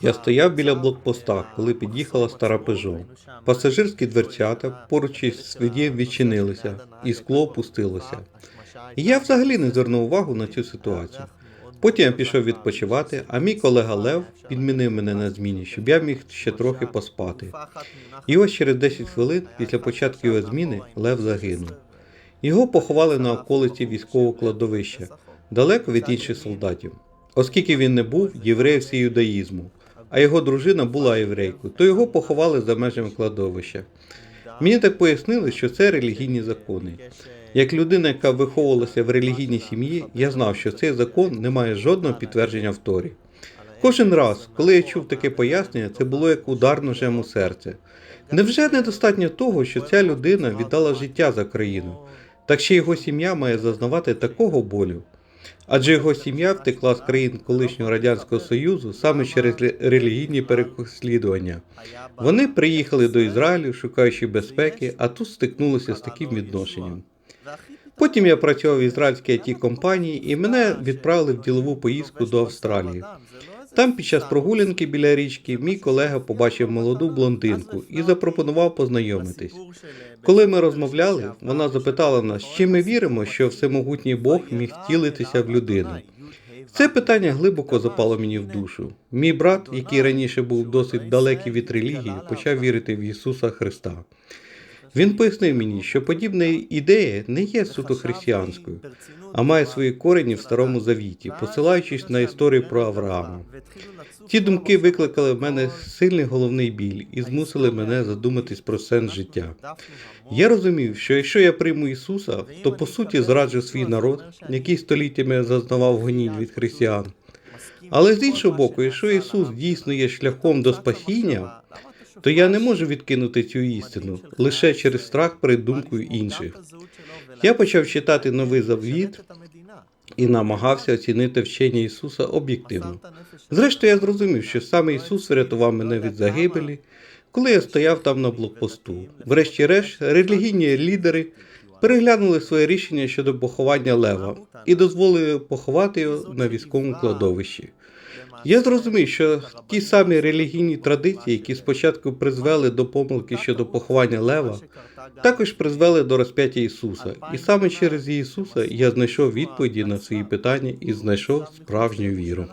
Я стояв біля блокпоста, коли під'їхала стара Пежо. Пасажирські дверцята поруч із водієм відчинилися, і скло опустилося. І я взагалі не звернув увагу на цю ситуацію. Потім я пішов відпочивати, а мій колега Лев підмінив мене на зміні, щоб я міг ще трохи поспати. І ось через 10 хвилин після початку його зміни Лев загинув. Його поховали на околиці військового кладовища, далеко від інших солдатів. Оскільки він не був євреєм юдаїзму, а його дружина була єврейкою, то його поховали за межами кладовища. Мені так пояснили, що це релігійні закони. Як людина, яка виховувалася в релігійній сім'ї, я знав, що цей закон не має жодного підтвердження в Торі. Кожен раз, коли я чув таке пояснення, це було як удар ножем у серце. Невже недостатньо того, що ця людина віддала життя за країну, так ще його сім'я має зазнавати такого болю? Адже його сім'я втекла з країн колишнього радянського союзу саме через релігійні переслідування. Вони приїхали до Ізраїлю, шукаючи безпеки, а тут стикнулися з таким відношенням. Потім я працював в ізраїльській it компанії і мене відправили в ділову поїздку до Австралії. Там під час прогулянки біля річки мій колега побачив молоду блондинку і запропонував познайомитись. Коли ми розмовляли, вона запитала нас, чи ми віримо, що всемогутній Бог міг втілитися в людину. Це питання глибоко запало мені в душу. Мій брат, який раніше був досить далекий від релігії, почав вірити в Ісуса Христа. Він пояснив мені, що подібна ідея не є суто християнською, а має свої корені в Старому Завіті, посилаючись на історію про Авраама. Ці думки викликали в мене сильний головний біль і змусили мене задуматись про сенс життя. Я розумів, що якщо я прийму Ісуса, то по суті зраджу свій народ, який століттями зазнавав гонінь від християн. Але з іншого боку, якщо Ісус дійсно є шляхом до спасіння, то я не можу відкинути цю істину лише через страх перед думкою інших. Я почав читати новий завіт і намагався оцінити вчення Ісуса об'єктивно. Зрештою, я зрозумів, що саме Ісус врятував мене від загибелі, коли я стояв там на блокпосту. Врешті-решт, релігійні лідери переглянули своє рішення щодо поховання Лева і дозволили поховати його на військовому кладовищі. Я зрозумів, що ті самі релігійні традиції, які спочатку призвели до помилки щодо поховання Лева, також призвели до розп'яття Ісуса. І саме через Ісуса я знайшов відповіді на свої питання і знайшов справжню віру.